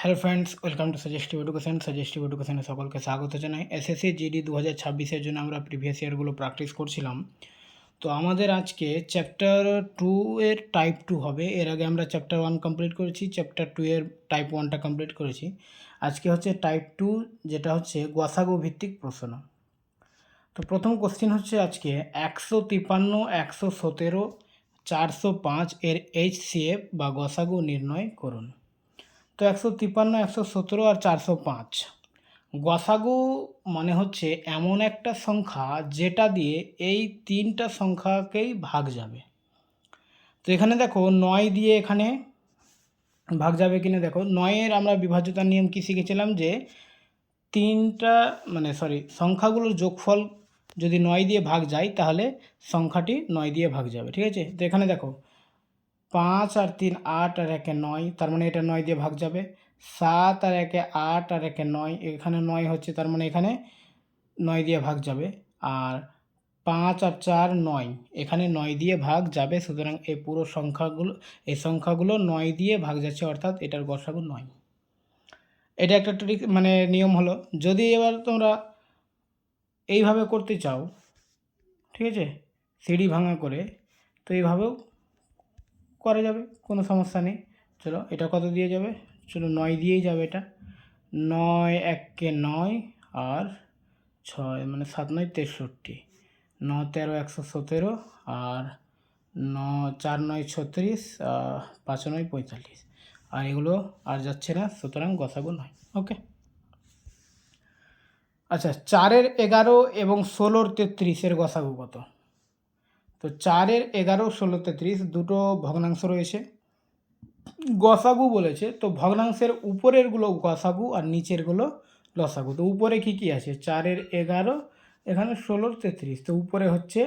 Hello friends welcome to suggestive education suggestive এডুকেশনে সকলকে স্বাগত জানাই। এসএসসি জিডি দু হাজার ছাব্বিশের জন্য আমরা প্রিভিয়াস ইয়ারগুলো প্র্যাকটিস করছিলাম। তো আমাদের আজকে চ্যাপ্টার টু এর টাইপ টু হবে। এর আগে আমরা চ্যাপ্টার ওয়ান কমপ্লিট করেছি চ্যাপ্টার টু এর টাইপ ওয়ানটা কমপ্লিট করেছি। আজকে হচ্ছে টাইপ টু যেটা হচ্ছে গোয়াসাগো ভিত্তিক প্রশ্ন। তো প্রথম কোশ্চেন হচ্ছে আজকে একশো তিপ্পান্ন, একশো সতেরো, চারশো পাঁচ এর এইচ সিএফ বা গসাগু নির্ণয় করুন। তো একশো তিপ্পান্ন, একশো সতেরো আর চারশো পাঁচ। গসাগু মানে হচ্ছে এমন একটা সংখ্যা যেটা দিয়ে এই তিনটা সংখ্যাকেই ভাগ যাবে। তো এখানে দেখো নয় দিয়ে এখানে ভাগ যাবে কিনা দেখো। নয়ের আমরা বিভাজ্যতার নিয়ম কী শিখেছিলাম যে তিনটা মানে সরি সংখ্যাগুলোর যোগফল যদি নয় দিয়ে ভাগ যায় তাহলে সংখ্যাটি নয় দিয়ে ভাগ যাবে, ঠিক আছে? তো এখানে দেখো পাঁচ আর তিন আট আর একে নয়, তার মানে এটা নয় দিয়ে ভাগ যাবে। সাত আর একে আট আর একে নয়, এখানে নয় হচ্ছে তার মানে এখানে নয় দিয়ে ভাগ যাবে। আর পাঁচ আর চার নয়, এখানে নয় দিয়ে ভাগ যাবে, সুতরাং এই পুরো সংখ্যাগুলো এই সংখ্যাগুলো নয় দিয়ে ভাগ যাচ্ছে, অর্থাৎ এটার গসাগু নয়। এটা একটা ট্রিক মানে নিয়ম হলো, যদি এবার তোমরা এইভাবে করতে চাও, ঠিক আছে, সিঁড়ি ভাঙা করে, তো এইভাবেও করা যাবে, কোনো সমস্যা নেই। চলো, এটা কত দিয়ে যাবে? চলো, নয় দিয়েই যাবে এটা। নয় এককে নয় আর ছয় মানে সাত নয়, তেষট্টি। ন তেরো, একশো সতেরো আর ন চার নয়, ছত্রিশ পাঁচ নয়, পঁয়তাল্লিশ। আর এগুলো আর যাচ্ছে না, সুতরাং গসাগু নয়। ওকে? আচ্ছা চারের এগারো এবং ষোলোর তেত্রিশের গসাগু কত? তো চারের এগারো ষোলো তেত্রিশ দুটো ভগ্নাংশ রয়েছে। গসাগু বলেছে, তো ভগ্নাংশের উপরেরগুলো গসাগু আর নিচেরগুলো লসাগু। তো উপরে কি কি আছে? চারের এগারো, এখানে ষোলোর তেত্রিশ তো উপরে হচ্ছে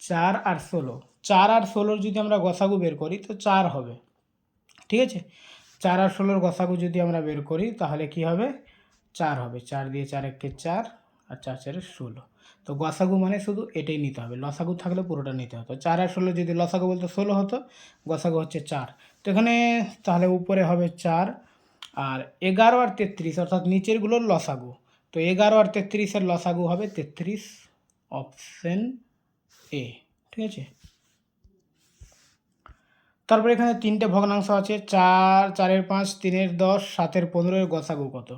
চার আর ষোলো। চার আর ষোলোর যদি আমরা গসাগু বের করি, তো চার হবে। ঠিক আছে? চার আর ষোলোর গসাগু যদি আমরা বের করি, তাহলে কি হবে? চার হবে। চার দিয়ে চার একে চার, আর চার চারে ষোলো। তো গসাগু মানে শুধু এটাই নিতে হবে। লসাগু থাকলে পুরোটা নিতে হতো চার আর ষোলো যদি লসাগু বলতে ষোলো হতো, গসাগু হচ্ছে চার। তো এখানে তাহলে উপরে হবে চার আর এগারো আর তেত্রিশ, অর্থাৎ নিচেরগুলোর লসাগু। তো এগারো আর তেত্রিশের লসাগু হবে তেত্রিশ অপশন এ, ঠিক আছে? তারপরে এখানে তিনটে ভগ্নাংশ আছে, চার, চারের পাঁচ, তিনের দশ, সাতের পনেরোর গসাগু কত?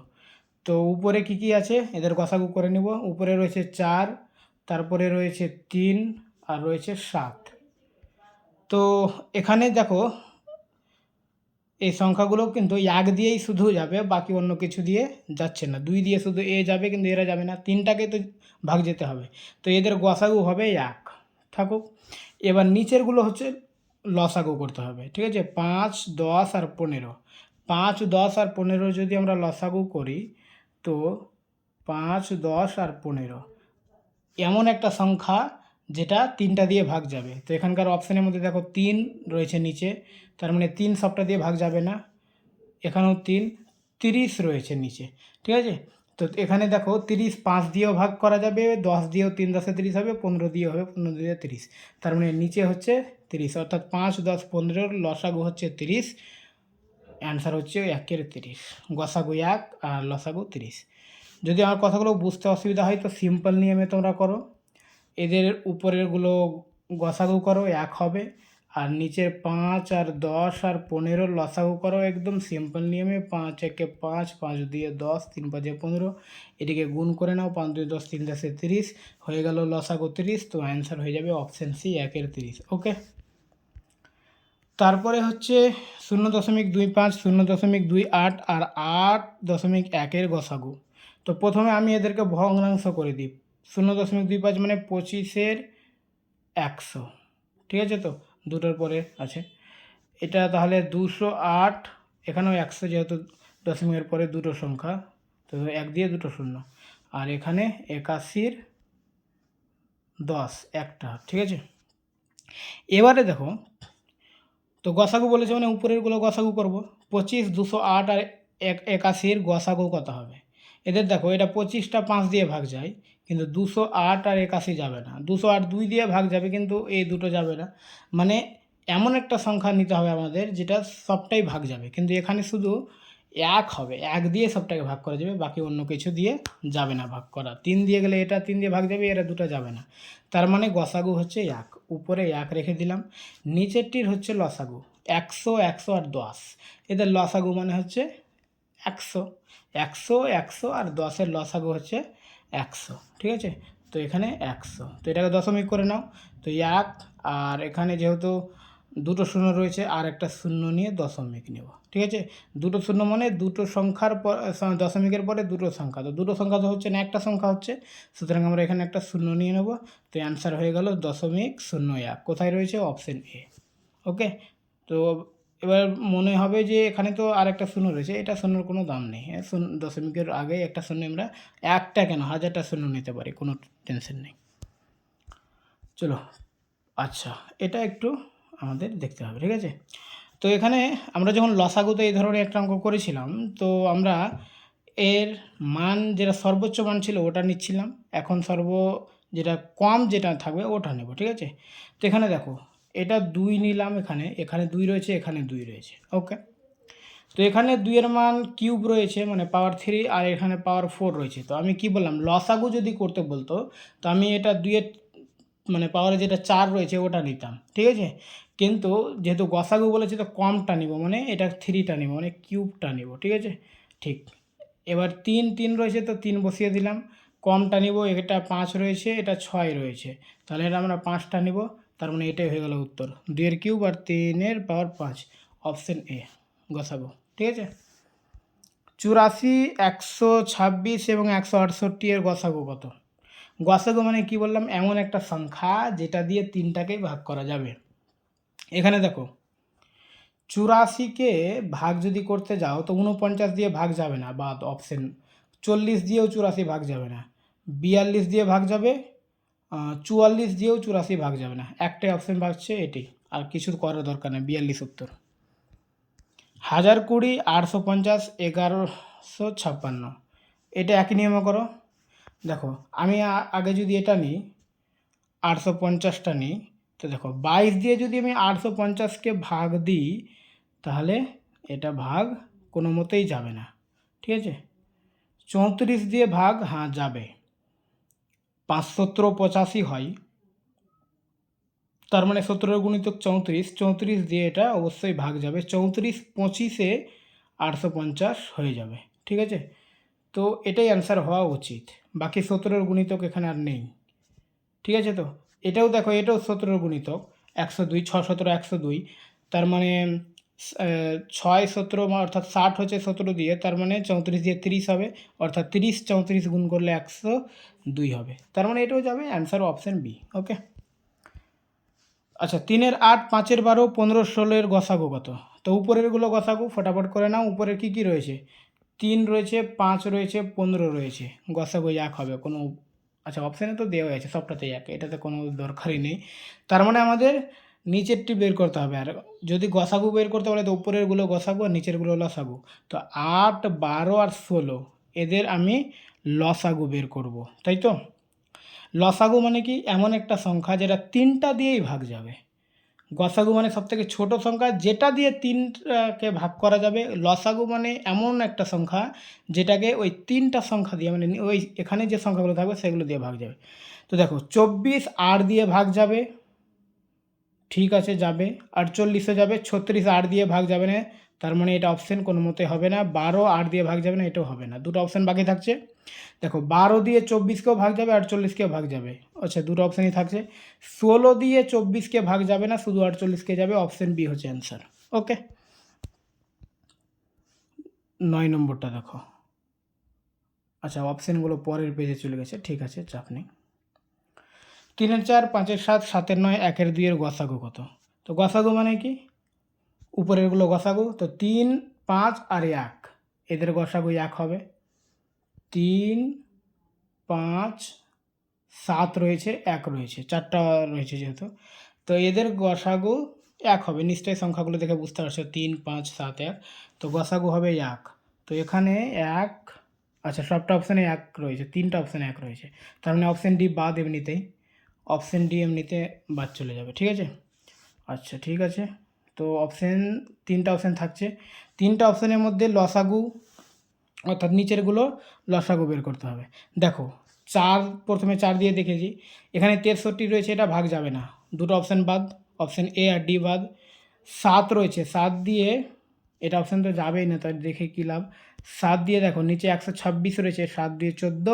তো উপরে কি কি আছে? এদের গসাগু করে নিব। উপরে রয়েছে চার, তারপরে রয়েছে তিন, আর রয়েছে সাত। তো এখানে দেখো, এই সংখ্যাগুলো কিন্তু এক দিয়েই শুধু যাবে, বাকি অন্য কিছু দিয়ে যাচ্ছে না। দুই দিয়ে শুধু এ যাবে, কিন্তু এরা যাবে না। তিনটাকে তো ভাগ যেতে হবে। তো এদের গসাগু হবে এক। থাকুক। এবার নিচেরগুলো হচ্ছে লসাগু করতে হবে। ঠিক আছে? পাঁচ, দশ আর পনেরো। পাঁচ, দশ আর পনেরো যদি আমরা লসাগু করি তো পাঁচ, দশ আর পনেরো। এমন একটা সংখ্যা যেটা তিনটা দিয়ে ভাগ যাবে। তো এখানকার অপশানের মধ্যে দেখো তিন রয়েছে নিচে। তার মানে তিন সবটা দিয়ে ভাগ যাবে না। এখানেও তিন, তিরিশ রয়েছে নিচে। ঠিক আছে? তো এখানে দেখো তিরিশ পাঁচ দিয়েও ভাগ করা যাবে, দশ দিয়েও তিন, দশে তিরিশ হবে, পনেরো দিয়ে হবে, পনেরো দিয়ে তিরিশ। তার মানে নিচে হচ্ছে তিরিশ, অর্থাৎ পাঁচ, দশ, পনেরোর লসাগু হচ্ছে তিরিশ। অ্যান্সার হচ্ছে একের তিরিশ। গসাগু এক আর লসাগু তিরিশ। যদি আমার কথাগুলো বুঝতে অসুবিধা হয়, তো সিম্পল নিয়মে তোমরা করো। এদের উপরেরগুলো গসাগু করো, এক হবে। আর নিচের পাঁচ আর দশ আর পনেরো লসাগু করো, একদম সিম্পল নিয়মে। পাঁচ, একে পাঁচ পাঁচ দিয়ে দশ, তিন পাঁচে পনেরো। এটিকে গুণ করে নাও, পাঁচ দুই দশ, তিন দশে তিরিশ। হয়ে গেল লসাগু তিরিশ, তো অ্যান্সার হয়ে যাবে অপশান সি একের তিরিশ। ওকে তারপরে হচ্ছে শূন্য দশমিক দুই পাঁচ, শূন্য দশমিক দুই আট আর আট দশমিক একের গসাগু। তো প্রথমে আমি এদেরকে ভগ্নাংশ করে দিই। শূন্য দশমিক দুই পাঁচ মানে পঁচিশের একশো। ঠিক আছে তো? দুটোর পরে আছে। এটা তাহলে দুশো আট, এখানেও একশো যেহেতু দশমিকের পরে দুটো সংখ্যা, তো এক দিয়ে দুটো শূন্য। আর এখানে একাশির দশ, একটা। ঠিক আছে? এবারে দেখো তো গসাগু বলেছে মানে উপরেরগুলো গসাগু করব। পঁচিশ, দুশো আট আর এক, একাশির গসাগু কত হবে? এদের দেখো, এটা পঁচিশটা পাঁচ দিয়ে ভাগ যায়, কিন্তু দুশো আট আর একাশি যাবে না। দুশো আট দুই দিয়ে ভাগ যাবে, কিন্তু এই দুটো যাবে না। মানে এমন একটা সংখ্যা নিতে হবে আমাদের, যেটা সবটাই ভাগ যাবে। কিন্তু এখানে শুধু এক হবে, এক দিয়ে সবটাকে ভাগ করা যাবে, বাকি অন্য কিছু দিয়ে যাবে না ভাগ করা। তিন দিয়ে গেলে এটা তিন দিয়ে ভাগ যাবে, এরা দুটো যাবে না। তার মানে গসাগু হচ্ছে এক, উপরে এক রেখে দিলাম। নিচেরটির হচ্ছে লসাগু, একশো একশো আর দশ। এদের লসাগু মানে হচ্ছে একশো। একশো একশো আর দশের লসাগু হচ্ছে একশো, ঠিক আছে? তো এখানে একশো। তো এটাকে দশমিক করে নাও। তো এক, আর এখানে যেহেতু দুটো শূন্য রয়েছে, আর একটা শূন্য নিয়ে দশমিক নেব। ঠিক আছে? দুটো শূন্য মানে দুটো সংখ্যার পর দশমিকের পরে দুটো সংখ্যা। তো দুটো সংখ্যা তো হচ্ছে না, একটা সংখ্যা হচ্ছে। সুতরাং আমরা এখানে একটা শূন্য নিয়ে নেব। তো অ্যান্সার হয়ে গেল দশমিক শূন্য এক। কোথায় রয়েছে? অপশন এ ওকে তো এবার মনে হবে যে এখানে তো আর একটা শূন্য রয়েছে। এটা শূন্যর কোনো দাম নেই। হ্যাঁ শূন্য দশমিকের আগে একটা শূন্য আমরা একটা কেন, হাজারটা শূন্য নিতে পারি। কোনো টেনশন নেই। চলো আচ্ছা এটা একটু আমাদের দেখতে হবে, ঠিক আছে? তো এখানে আমরা যখন লসাগুতে এই ধরনের একটা অঙ্ক করেছিলাম, তো আমরা এর মান যেটা সর্বোচ্চ মান ছিল ওটা নিচ্ছিলাম। এখন সর্ব যেটা কম যেটা থাকবে ওটা নেব, ঠিক আছে? তো এখানে দেখো, এটা দুই নিলাম এখানে এখানে দুই রয়েছে, এখানে দুই রয়েছে, ওকে? তো এখানে দুইয়ের মান কিউব রয়েছে মানে পাওয়ার থ্রি, আর এখানে পাওয়ার ফোর রয়েছে। তো আমি কি বললাম, লসাগু যদি করতে বলতো, তো আমি এটা দুইয়ের মানে পাওয়ারে যেটা চার রয়েছে ওটা নিতাম, ঠিক আছে? কিন্তু যেহেতু গসাগু বলেছে তো কমটা নিব মানে এটা থ্রিটা নিব মানে কিউবটা নিব, ঠিক আছে? ঠিক। এবার তিন তিন রয়েছে তো তিন বসিয়ে দিলাম, কমটা নিব, এটা পাঁচ রয়েছে, এটা ছয় রয়েছে, তাহলে এটা আমরা পাঁচটা নিব, তার মানে এটাই হয়ে গেল উত্তর। দুইয়ের কিউব আর তিনের পাওয়ার পাঁচ অপশন এ গসাগু, ঠিক আছে? চুরাশি, একশো ছাব্বিশ এবং একশো আটষট্টি এর গসাগু কত? গসাগু মানে কি বললাম? এমন একটা সংখ্যা যেটা দিয়ে তিনটাকেই ভাগ করা যাবে। এখানে দেখো, চুরাশিকে ভাগ যদি করতে যাও তো উনপঞ্চাশ দিয়ে ভাগ যাবে না বা অপশন চল্লিশ দিয়েও চুরাশি ভাগ যাবে না। বিয়াল্লিশ দিয়ে ভাগ যাবে চুয়াল্লিশ দিয়েও চুরাশি ভাগ যাবে না। একটাই অপশন ভাগছে এটি, আর কিছু করার দরকার নেই, বিয়াল্লিশ উত্তর। হাজার কুড়ি আটশো পঞ্চাশ এগারোশো ছাপ্পান্ন। এটা একই নিয়মে করো। দেখো, আমি আগে যদি এটা নিই, আটশো পঞ্চাশটা নিই, তো দেখো, বাইশ দিয়ে যদি আমি আটশো পঞ্চাশকে ভাগ দিই, তাহলে এটা ভাগ কোনো মতেই যাবে না, ঠিক আছে? চৌত্রিশ দিয়ে ভাগ হ্যাঁ যাবে। পাঁচ পঁচাশি হয়, তার মানে সতেরো গুণিতক চৌত্রিশ চৌত্রিশ দিয়ে এটা অবশ্যই ভাগ যাবে, চৌত্রিশ পঁচিশে আটশো পঞ্চাশ হয়ে যাবে, ঠিক আছে? তো এটাই অ্যান্সার হওয়া উচিত। বাকি সতেরোর গুণিতক এখানে আর নেই। ঠিক আছে তো? এটাও দেখো, এটাও সতেরোর গুণিতক। একশো দুই, ছ সতেরো, একশো দুই। তার মানে ছয় সতেরো অর্থাৎ ষাট হচ্ছে সতেরো দিয়ে, তার মানে চৌত্রিশ দিয়ে তিরিশ হবে। অর্থাৎ তিরিশ চৌত্রিশ গুণ করলে একশো দুই হবে। তার মানে এটাও যাবে অ্যান্সার অপশান বি, ওকে? আচ্ছা তিনের আট, পাঁচের বারো, পনেরো, ষোলোর গসাগু কত? তো উপরেরগুলো গসাগু, ফটাফট করে নাও। উপরের কী কী রয়েছে? তিন রয়েছে, পাঁচ রয়েছে, পনেরো রয়েছে। গসাগু এক হবে, কোনো আচ্ছা অপশানে তো দেওয়া আছে, সবটাতেই এক, এটাতে কোনো দরকারই নেই। তার মানে আমাদের নিচেরটি বের করতে হবে, আর যদি গসাগু বের করতে বলে, তো উপরেরগুলো গসাগু আর নিচেরগুলো লসাগু। তো আট, বারো আর ষোলো, এদের আমি লসাগু বের করব, তাই তো? লসাগু মানে কি? এমন একটা সংখ্যা যেটা তিনটা দিয়েই ভাগ যাবে। গসাগু মানে সবথেকে ছোট সংখ্যা, যেটা দিয়ে তিনটাকে ভাগ করা যাবে। লসাগু মানে এমন একটা সংখ্যা, যেটাকে ওই তিনটা সংখ্যা দিয়ে মানে ওই এখানে যে সংখ্যাগুলো থাকবে সেগুলো দিয়ে ভাগ যাবে। তো দেখো, চব্বিশ আর দিয়ে ভাগ যাবে, ঠিক আছে, যাবে। আটচল্লিশে যাবে, ছত্রিশ আর দিয়ে ভাগ যাবে না। তার মানে এটা অপশান কোনো মতে হবে না। বারো আট দিয়ে ভাগ যাবে না, এটাও হবে না। দুটো অপশান বাকি থাকছে। দেখো, বারো দিয়ে চব্বিশকেও ভাগ যাবে, আটচল্লিশকেও ভাগ যাবে। আচ্ছা দুটো অপশানই থাকছে। ষোলো দিয়ে চব্বিশকে ভাগ যাবে না, শুধু আটচল্লিশকে যাবে। অপশান বি হচ্ছে অ্যান্সার ওকে নয় নম্বরটা দেখো। আচ্ছা অপশানগুলো পরের পেজে চলে গেছে। ঠিক আছে, চাপ নেই। তিনের চার, পাঁচের সাত, সাতের নয়, একের দুইয়ের গসাগু কত? তো গসাগু মানে কি? উপরেরগুলো গসাগু, তো তিন, পাঁচ আর এক। এদের গসাগু এক হবে। তিন, পাঁচ, সাত রয়েছে, এক রয়েছে। চারটা রয়েছে যেহেতু। তো এদের গসাগু এক হবে। নিশ্চয়ই সংখ্যাগুলো দেখে বুঝতে পারছ। তিন, পাঁচ, সাত, এক। তো গসাগু হবে এক। তো এখানে এক আচ্ছা সবটা অপশানে এক রয়েছে। তিনটা অপশানে এক রয়েছে। তার মানে অপশান ডি বাদ এমনিতেই। অপশান ডি এমনিতে বাদ চলে যাবে। ঠিক আছে? আচ্ছা ঠিক আছে। তো অপশান তিনটা অপশান থাকছে। তিনটা অপশানের মধ্যে লসাগু, অর্থাৎ নিচেরগুলো লসাগু বের করতে হবে। দেখো, চার, প্রথমে চার দিয়ে দেখেছি। এখানে তেষট্টি রয়েছে, এটা ভাগ যাবে না। দুটো অপশান বাদ অপশান এ আর ডি বাদ। সাত রয়েছে, সাত দিয়ে এটা অপশান তো যাবেই না তাই দেখে কী লাভ? সাত দিয়ে দেখো, নিচে একশো ছাব্বিশ রয়েছে, সাত দিয়ে চোদ্দ।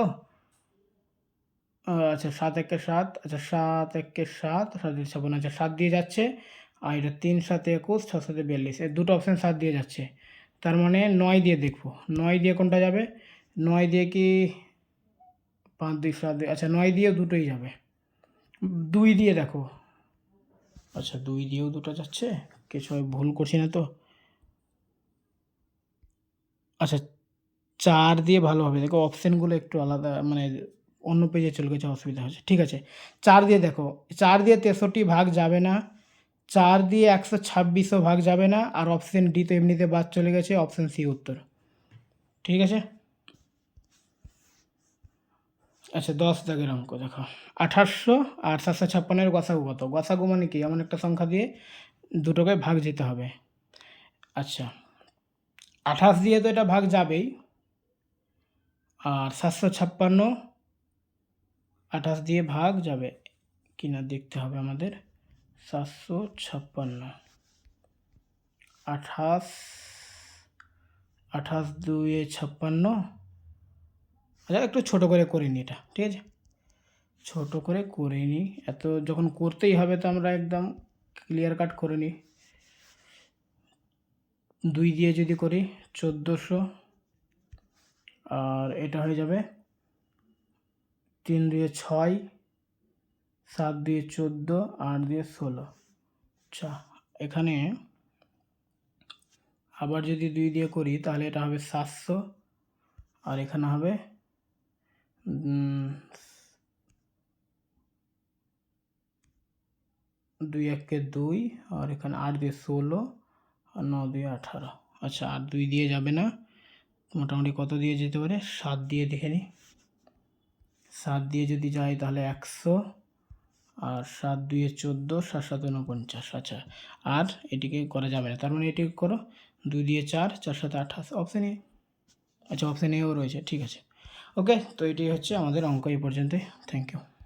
আচ্ছা সাত একে সাত আচ্ছা সাত একে সাত সাত দিয়ে ছাপ্পান্ন আচ্ছা সাত দিয়ে যাচ্ছে। আর এটা তিন সাতে একুশ, ছ সাতে বিয়াল্লিশ। এই দুটো অপশান সাত দিয়ে যাচ্ছে। তার মানে নয় দিয়ে দেখব। নয় দিয়ে কোনটা যাবে? নয় দিয়ে কি পাঁচ, দুই, সাত, দুই আচ্ছা নয় দিয়ে দুটোই যাবে। দুই দিয়ে দেখো। আচ্ছা দুই দিয়েও দুটো যাচ্ছে। কিছু আমি ভুল করছি না তো? আচ্ছা চার দিয়ে ভালো হবে। দেখো অপশানগুলো একটু আলাদা মানে অন্য পেজে চলে গেছে, অসুবিধা হচ্ছে। ঠিক আছে, চার দিয়ে দেখো। চার দিয়ে তেষট্টি ভাগ যাবে না। চার দিয়ে একশো ছাব্বিশও ভাগ যাবে না, আর অপশান ডি তো এমনিতে বাদ চলে গেছে অপশান সি উত্তর। ঠিক আছে? আচ্ছা দশ দাগের অঙ্ক, দেখো। আঠাশশো আর সাতশো ছাপ্পান্নের গসাগু কত? গসাগু মানে কি? এমন একটা সংখ্যা দিয়ে দুটোকে ভাগ যেতে হবে। আচ্ছা আঠাশ দিয়ে তো এটা ভাগ যাবেই, আর সাতশো ছাপ্পান্ন আঠাশ দিয়ে ভাগ যাবে কি না দেখতে হবে আমাদের। সাতশো ছাপ্পান্ন। আঠাশ আঠাশ দুয়ে ছাপ্পান্ন। আচ্ছা একটু ছোটো করে করে নিই এটা, ঠিক আছে? ছোটো করে করে নিই এত যখন করতেই হবে তো আমরা একদম ক্লিয়ার কাট করে নিই দুই দিয়ে যদি করি চোদ্দোশো, আর এটা হয়ে যাবে তিন দিয়ে ছয় সাত দিয়ে চোদ্দ, আট দিয়ে ষোলো। আচ্ছা এখানে আবার যদি দুই দিয়ে করি, তাহলে এটা হবে সাতশো। আর এখানে হবে দুই একে দুই, আর এখানে আট দিয়ে ষোলো, আর ন দিয়ে আঠারো। আচ্ছা আর দুই দিয়ে যাবে না। মোটামুটি কত দিয়ে যেতে পারে? সাত দিয়ে দেখে নিই। সাত দিয়ে যদি যাই তাহলে একশো। আর সাত দুয়ে চোদ্দ, সাত সাত উনপঞ্চাশ। আচ্ছা আর এটিকে করা যাবে না। তার মানে এটি করো, দুই দিয়ে চার চার সাথে আঠাশ অপশান এ আচ্ছা অপশান এও রয়েছে, ঠিক আছে। ওকে তো এটি হচ্ছে আমাদের অঙ্ক এই পর্যন্তই। Thank you